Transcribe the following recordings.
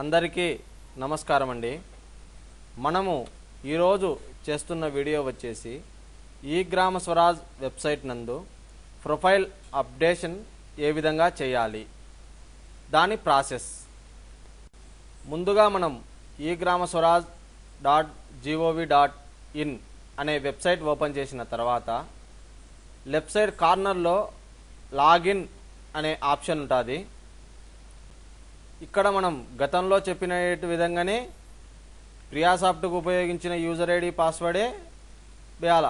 అందరికీ నమస్కారం అండి మనము ఈరోజు చేస్తున్న వీడియో వచ్చేసి ఈ గ్రామ స్వరాజ్ వెబ్సైట్ నందు ప్రొఫైల్ అప్డేషన్ ఏ విధంగా చేయాలి దాని ప్రాసెస్. ముందుగా మనం ఈ Grama Swaraj dot GOV dot in అనే వెబ్సైట్ ఓపెన్ చేసిన తర్వాత లెఫ్ట్ సైడ్ కార్నర్లో లాగిన్ అనే ఆప్షన్ ఉంటుంది. ఇక్కడ మనం గతంలో చెప్పిన విధంగానే ప్రియాసాఫ్ట్కు ఉపయోగించిన యూజర్ ఐడి పాస్వర్డే వేయాల.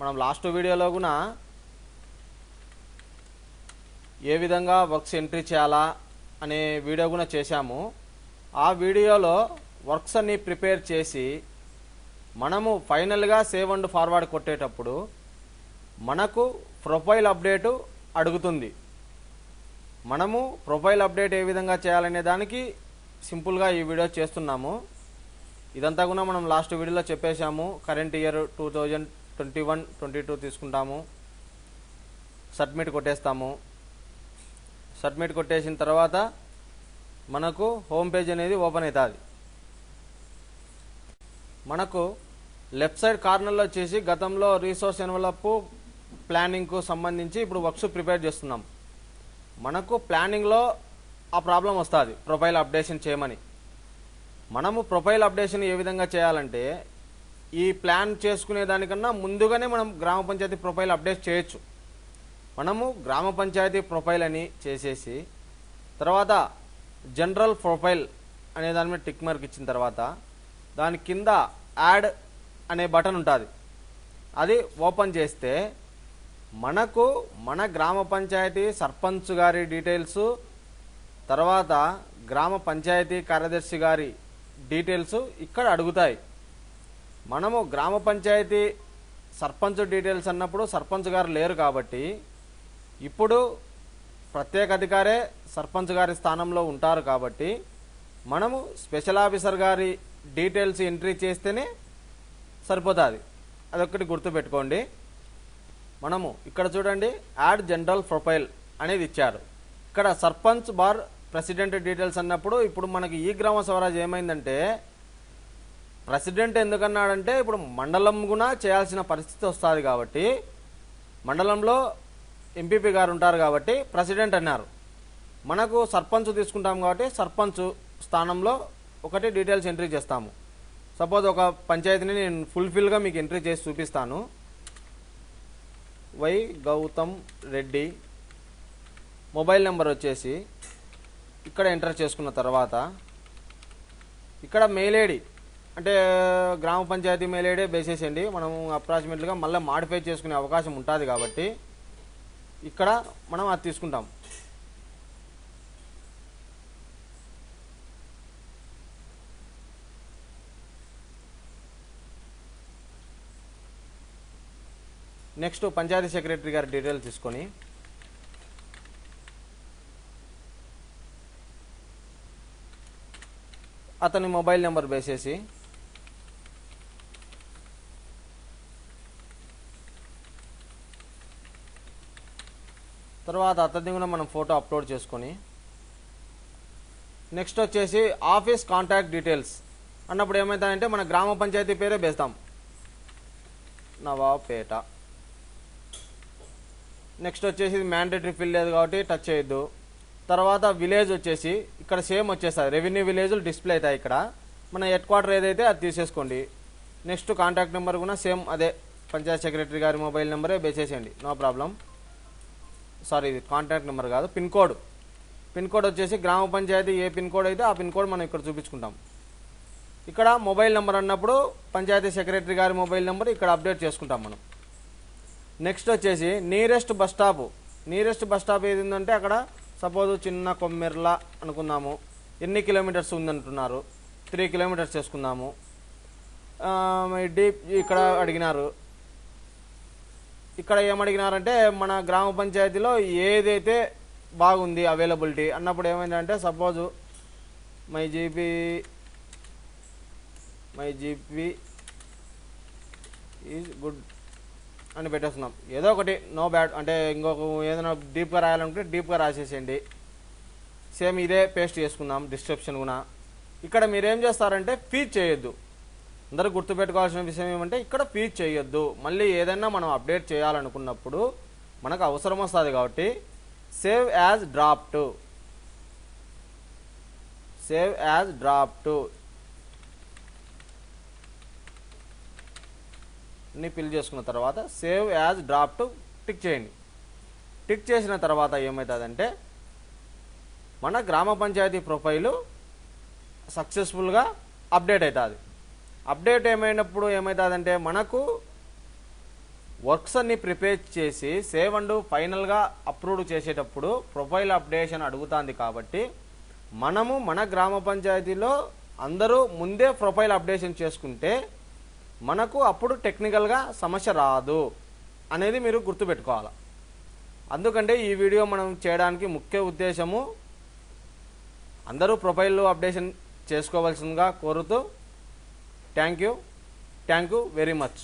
మనం లాస్ట్ వీడియోలో కూడా ఏ విధంగా వర్క్స్ ఎంట్రీ చేయాలా అనే వీడియో కూడా చేశాము. ఆ వీడియోలో వర్క్స్ అన్ని ప్రిపేర్ చేసి మనము ఫైనల్గా సేవ్ అండ్ ఫార్వర్డ్ కొట్టేటప్పుడు మనకు ప్రొఫైల్ అప్డేటు అడుగుతుంది. మనము ప్రొఫైల్ అప్డేట్ ఏ విధంగా చేయాలనే దానికి సింపుల్గా ఈ వీడియో చేస్తున్నాము. ఇదంతా కూడా మనం లాస్ట్ వీడియోలో చెప్పేశాము. Current year two thousand twenty one twenty two తీసుకుంటాము. సబ్మిట్ కొట్టేస్తాము. సబ్మిట్ కొట్టేసిన తర్వాత మనకు హోమ్ పేజ్ అనేది ఓపెన్ అవుతుంది. మనకు లెఫ్ట్ సైడ్ కార్నర్లో వచ్చేసి గతంలో రీసోర్స్ ఎన్వలప్ ప్లానింగ్కు సంబంధించి ఇప్పుడు వర్క్స్ ప్రిపేర్ చేస్తున్నాం. మనకు ప్లానింగ్లో ఆ ప్రాబ్లం వస్తుంది. ప్రొఫైల్ అప్డేషన్ చేయమని. మనము ప్రొఫైల్ అప్డేషన్ ఏ విధంగా చేయాలంటే ఈ ప్లాన్ చేసుకునే దానికన్నా ముందుగానే మనం గ్రామ పంచాయతీ ప్రొఫైల్ అప్డేట్ చేయొచ్చు. మనము గ్రామ పంచాయతీ ప్రొఫైల్ అని చేసేసి తర్వాత జనరల్ ప్రొఫైల్ అనే దాని మీద టిక్ మార్క్ ఇచ్చిన తర్వాత దాని కింద యాడ్ అనే బటన్ ఉంటుంది. అది ఓపెన్ చేస్తే మనకు మన గ్రామ పంచాయతీ సర్పంచ్ గారి డీటెయిల్స్ తర్వాత గ్రామ పంచాయతీ కార్యదర్శి గారి డీటెయిల్స్ ఇక్కడ అడుగుతాయి. మనము గ్రామ పంచాయతీ సర్పంచ్ డీటెయిల్స్ అన్నప్పుడు సర్పంచ్ గారు లేరు కాబట్టి ఇప్పుడు ప్రత్యేక అధికారే సర్పంచ్ గారి స్థానంలో ఉంటారు కాబట్టి మనము స్పెషల్ ఆఫీసర్ గారి డీటెయిల్స్ ఎంట్రీ చేస్తేనే సరిపోతుంది. అదొక్కటి గుర్తుపెట్టుకోండి. మనము ఇక్కడ చూడండి యాడ్ జనరల్ ప్రొఫైల్ అనేది ఇచ్చారు. ఇక్కడ సర్పంచ్ బార్ ప్రెసిడెంట్ డీటెయిల్స్ అన్నప్పుడు ఇప్పుడు మనకి ఈ గ్రామ స్వరాజ్ ఏమైందంటే ప్రెసిడెంట్ ఎందుకన్నాడంటే ఇప్పుడు మండలం కూడా చేయాల్సిన పరిస్థితి వస్తుంది కాబట్టి మండలంలో ఎంపీపీ గారు ఉంటారు కాబట్టి ప్రెసిడెంట్ అన్నారు. మనకు సర్పంచ్ తీసుకుంటాం కాబట్టి సర్పంచ్ స్థానంలో ఒకటి డీటెయిల్స్ ఎంట్రీ చేస్తాము. సపోజ్ ఒక పంచాయతీని నేను ఫుల్ఫిల్గా మీకు ఎంట్రీ చేసి చూపిస్తాను. Y Gautam Reddy. Mobile number వచ్చేసి ఇక్కడ ఎంటర్ చేసుకున్న తర్వాత ఇక్కడ మెయిల్ ఐడి అంటే గ్రామ పంచాయతీ మెయిల్ ఐడి వేసేసేయండి మనం అప్రాక్సిమేట్గా మళ్ళీ మాడిఫై చేసుకునే అవకాశం ఉంటుంది కాబట్టి ఇక్కడ మనం అది తీసుకుంటాం. నెక్స్ట్ పంచాయతీ సెక్రటరీ గారి డీటెయిల్ తీసుకొని. అతని మొబైల్ నెంబర్ వేసేసి తర్వాత అతన్ని కూడా మనం ఫోటో అప్లోడ్ చేసుకొని. నెక్స్ట్ వచ్చేసి ఆఫీస్ కాంటాక్ట్ డీటెయిల్స్. అన్నప్పుడు ఏమవుతాయంటే మన గ్రామ పంచాయతీ పేరే వేస్తాం నవాపేట నెక్స్ట్ వచ్చేసి మ్యాండేటరీ ఫిల్ లేదు కాబట్టి టచ్ చేయొద్దు. తర్వాత విలేజ్ వచ్చేసి ఇక్కడ సేమ్ వచ్చేస్తుంది. రెవెన్యూ విలేజ్లు డిస్ప్లే అవుతాయి ఇక్కడ. మన హెడ్ క్వార్టర్ ఏదైతే అది తీసేసుకోండి. నెక్స్ట్ కాంటాక్ట్ నెంబర్ కూడా సేమ్ అదే. పంచాయత్ సెక్రటరీ గారి మొబైల్ నెంబరే వేసేసేయండి. నో ప్రాబ్లం సారీ ఇది కాంటాక్ట్ నెంబర్ కాదు. పిన్ కోడ్ పిన్ కోడ్ వచ్చేసి గ్రామ పంచాయతీ ఏ పిన్ కోడ్ అయితే ఆ పిన్ కోడ్ మనం ఇక్కడ చూపించుకుంటాం. ఇక్కడ మొబైల్ నెంబర్ అన్నప్పుడు పంచాయతీ సెక్రటరీ గారి మొబైల్ నెంబర్ ఇక్కడ అప్డేట్ చేసుకుంటాం మనం. నెక్స్ట్ వచ్చేసి nearest bus stop nearest bus stop ఏది ఉందంటే అక్కడ సపోజ్ చిన్న కొమ్మెర్ల అనుకుందాము ఎన్ని కిలోమీటర్స్ ఉందంటున్నారు? త్రీ కిలోమీటర్స్ చేసుకుందాము. డీప్ ఇక్కడ అడిగినారు. ఇక్కడ ఏమడిగినారంటే మన గ్రామ పంచాయతీలో ఏదైతే బాగుంది అవైలబిలిటీ అన్నప్పుడు ఏమైందంటే suppose my GP my GP is good అని పెట్టేస్తున్నాం. ఏదో ఒకటి నో బ్యాడ్ అంటే ఇంకొక ఏదైనా డీప్గా రాయాలనుకుంటే డీప్గా రాసేసేయండి. సేమ్ ఇదే పేస్ట్ చేసుకుందాం డిస్క్రిప్షన్ కూడా. ఇక్కడ మీరేం చేస్తారంటే ఫీడ్ చేయొద్దు. అందరూ గుర్తుపెట్టుకోవాల్సిన విషయం ఏమంటే ఇక్కడ ఫీడ్ చేయొద్దు. మళ్ళీ ఏదైనా మనం అప్డేట్ చేయాలనుకున్నప్పుడు మనకు అవసరం వస్తుంది కాబట్టి save as draft save as draft ని ఫిల్ చేసుకున్న తర్వాత సేవ్ యాజ్ డ్రాఫ్ట్ టిక్ చేయండి. టిక్ చేసిన తర్వాత ఏమవుతుందంటే మన గ్రామ పంచాయతీ ప్రొఫైలు సక్సెస్ఫుల్గా అప్డేట్ అవుతుంది అప్డేట్ ఏమైనప్పుడు ఏమవుతుందంటే మనకు వర్క్స్ అన్ని ప్రిపేర్ చేసి సేవ్ అండ్ ఫైనల్గా అప్రూవ్ చేసేటప్పుడు ప్రొఫైల్ అప్డేషన్ అడుగుతుంది కాబట్టి మనము మన గ్రామ పంచాయతీలో అందరూ ముందే ప్రొఫైల్ అప్డేషన్ చేసుకుంటే మనకు అప్పుడు టెక్నికల్గా సమస్య రాదు అనేది మీరు గుర్తుపెట్టుకోవాలి. అందుకంటే ఈ వీడియో మనం చేయడానికి ముఖ్య ఉద్దేశము అందరూ ప్రొఫైల్ అప్డేషన్ చేసుకోవాల్సిందిగా కోరుతూ thank you thank you very much